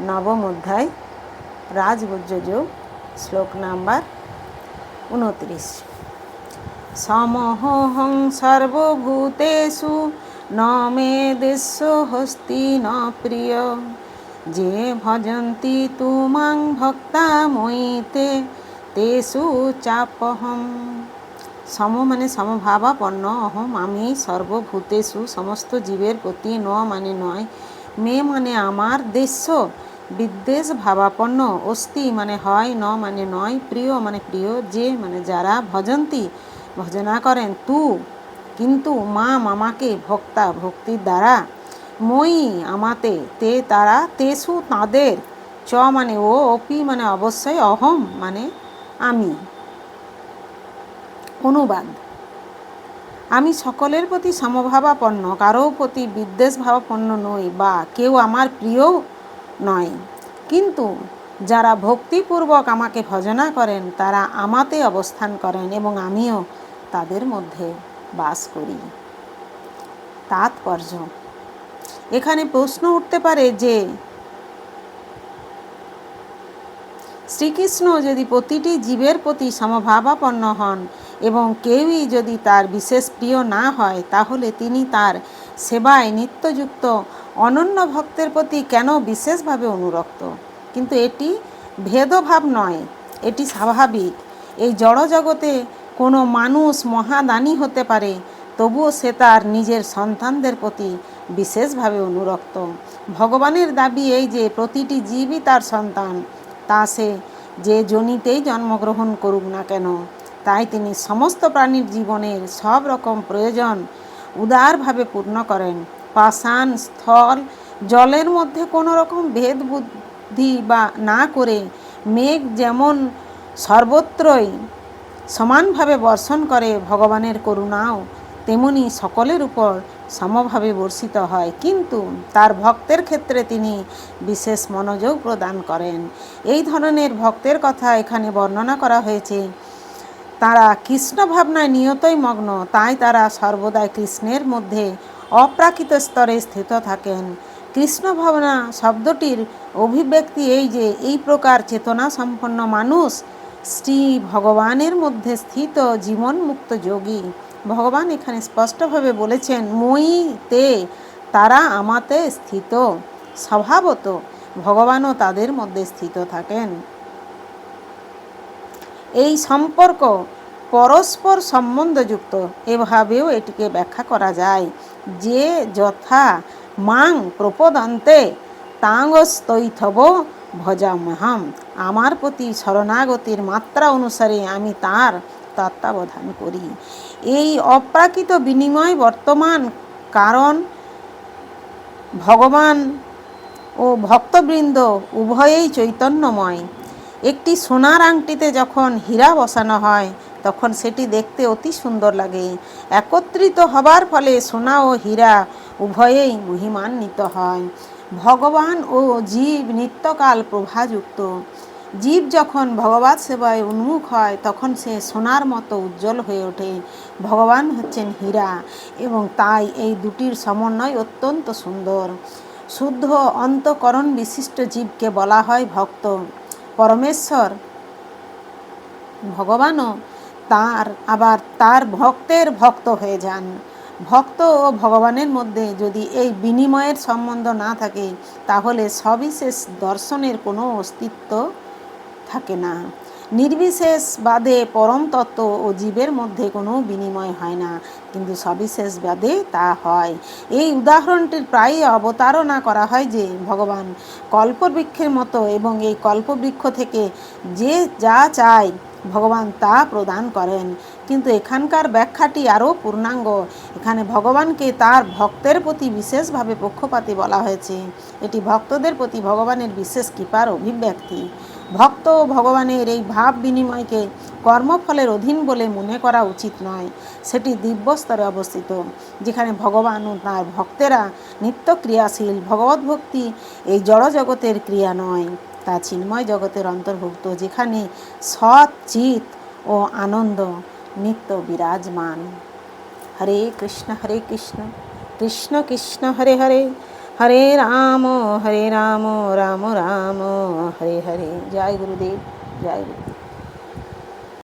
নবম অধ্যায় রাজগুজ্জযোগ শ্লোক নাম্বার উনত্রিশ। সমহং সর্বভূতেষু, ন মে দেশ হস্তি ন প্রিয়। যে ভজন্তি তুমাং ভক্তা ময়িতে তেষু চাপহম। সম মানে সমভাবাপন্ন অহম, আমি সর্বভূতেষু, সমস্ত জীবের প্রতি ন মানে নয়। মে মানে আমার দেশ। বিদ্বেষ ভাবাপন্ন অস্তি মানে হয়, ন মানে নয়, প্রিয় মানে প্রিয়, যে মানে যারা ভজন্তি, ভজনা করেন তু। কিন্তু মা মামাকে ভক্তা, ভক্তির দ্বারা, মই আমাতে, তে তারা, তেসু তাঁদের, চ মানে ও, অপি মানে অবশ্যই অহম মানে আমি। অনুবাদ। আমি সকলের প্রতি সমভাবাপন্ন, কারও প্রতি বিদ্বেষ ভাবাপন্ন নই বা কেউ আমার প্রিয় নয়। কিন্তু যারা ভক্তিপূর্বক আমাকে ভজনা করেন, তারা আমাতে অবস্থান করেন এবং আমিও তাদের মধ্যে বাস করি। তাৎপর্য। এখানে প্রশ্ন উঠতে পারে যে শ্রীকৃষ্ণ যদি প্রতিটি জীবের প্রতি সমভাবাপন্ন হন এবং কেউই যদি তার বিশেষ প্রিয় না হয়, তাহলে তিনি তার সেবায় নিত্যযুক্ত অনন্য ভক্তের প্রতি কেন বিশেষভাবে অনুরক্ত? কিন্তু এটি ভেদভাব নয়, এটি স্বাভাবিক। এই জড়জগতে কোনো মানুষ মহাদানী হতে পারে, তবুও সে তার নিজের সন্তানদের প্রতি বিশেষভাবে অনুরক্ত। ভগবানের দাবি এই যে, প্রতিটি জীবই তার সন্তান। সে যে জনিতেই জন্মগ্রহণ করুক না কেন, তাই তিনি সমস্ত প্রাণীর জীবনের সব রকম প্রয়োজন উদারভাবে পূর্ণ করেন। পাষাণ, স্থল, জলের মধ্যে কোনো রকম ভেদ বুদ্ধি বা না করে মেঘ যেমন সর্বত্রই সমানভাবে বর্ষণ করে ভগবানের করুণাও, তেমনি সকলের উপর সমভাবে বর্ষিত হয়। কিন্তু তার ভক্তের ক্ষেত্রে তিনি বিশেষ মনোযোগ প্রদান করেন। এই ধরনের ভক্তের কথা এখানে বর্ণনা করা হয়েছে। তারা কৃষ্ণ ভাবনায় নিয়তই মগ্ন, তাই তারা সর্বদাই কৃষ্ণের মধ্যে অপ্রাকৃত স্তরে স্থিত থাকেন। কৃষ্ণ ভাবনা শব্দটির অভিব্যক্তি এই যে, এই প্রকার চেতনা সম্পন্ন মানুষ শ্রী ভগবানের মধ্যে স্থিত জীবনমুক্ত যোগী। ভগবান এখানে স্পষ্টভাবে বলেছেন মই তে তারা আমাতে স্থিত। স্বভাবত ভগবানও তাদের মধ্যে স্থিত থাকেন। এই সম্পর্ক পরস্পর সম্বন্ধযুক্ত, এভাবেও এটিকে ব্যাখ্যা করা যায়। যে যথা মাং প্রপদন্তে তাঙ্গস্তৈথব ভজামহাম আমার প্রতি শরণাগতির মাত্রা অনুসারে আমি তার তত্ত্বাবধান করি। এই অপ্রাকৃত বিনিময় বর্তমান কারণ, ভগবান ও ভক্তবৃন্দ উভয়েই চৈতন্যময়। একটি সোনার আংটিতে যখন হীরা বসানো হয়, তখন সেটি দেখতে অতি সুন্দর লাগে। একত্রিত হবার ফলে সোনা ও হীরা উভয়েই মহিমান্বিত হয়। ভগবান ও জীব নিত্যকাল প্রভাযুক্ত। জীব যখন ভগবত সেবায় উন্মুখ হয়, তখন সে সোনার মতো উজ্জ্বল হয়ে ওঠে। ভগবান হচ্ছেন হীরা এবং তাই এই দুটির সমন্বয় অত্যন্ত সুন্দর। শুদ্ধ অন্তকরণ বিশিষ্ট জীবকে বলা হয় ভক্ত। পরমেশ্বর ভগবানও তার, আবার তার ভক্তের ভক্ত হয়ে যান। ভক্ত ও ভগবানের মধ্যে যদি এই বিনিময়ের সম্বন্ধ না থাকে, তাহলে সবিশেষ দর্শনের কোনো অস্তিত্ব থাকে না। নির্বিশেষ বাদে পরম তত্ত্ব ও জীবের মধ্যে কোনো বিনিময় হয় না, কিন্তু সবিশেষ বাদে তা হয়। এই উদাহরণটির প্রায় অবতারণা করা হয় যে, ভগবান কল্পবৃক্ষের মতো এবং এই কল্পবৃক্ষ থেকে যে যা চায়, ভগবান তা প্রদান করেন। কিন্তু এখানকার ব্যাখ্যাটি আরও পূর্ণাঙ্গ। এখানে ভগবানকে তার ভক্তের প্রতি বিশেষভাবে পক্ষপাতী বলা হয়েছে। এটি ভক্তদের প্রতি ভগবানের বিশেষ কৃপার অভিব্যক্তি। ভক্ত ও ভগবানের এই ভাব বিনিময়কে কর্মফলের অধীন বলে মনে করা উচিত নয়। সেটি দিব্য স্তরে অবস্থিত, যেখানে ভগবান ও তাঁর ভক্তেরা নিত্য ক্রিয়াশীল ভগবত ভক্তি এই জড় জগতের ক্রিয়া নয়। তা চিন্ময় জগতের অন্তর্ভুক্ত, যেখানে সৎ চিত ও আনন্দ নিত্য বিরাজমান। হরে কৃষ্ণ হরে কৃষ্ণ কৃষ্ণ কৃষ্ণ, হরে হরে। হরে রাম হরে রাম রাম রাম হরে হরে জয় গুরুদেব জয় গুরু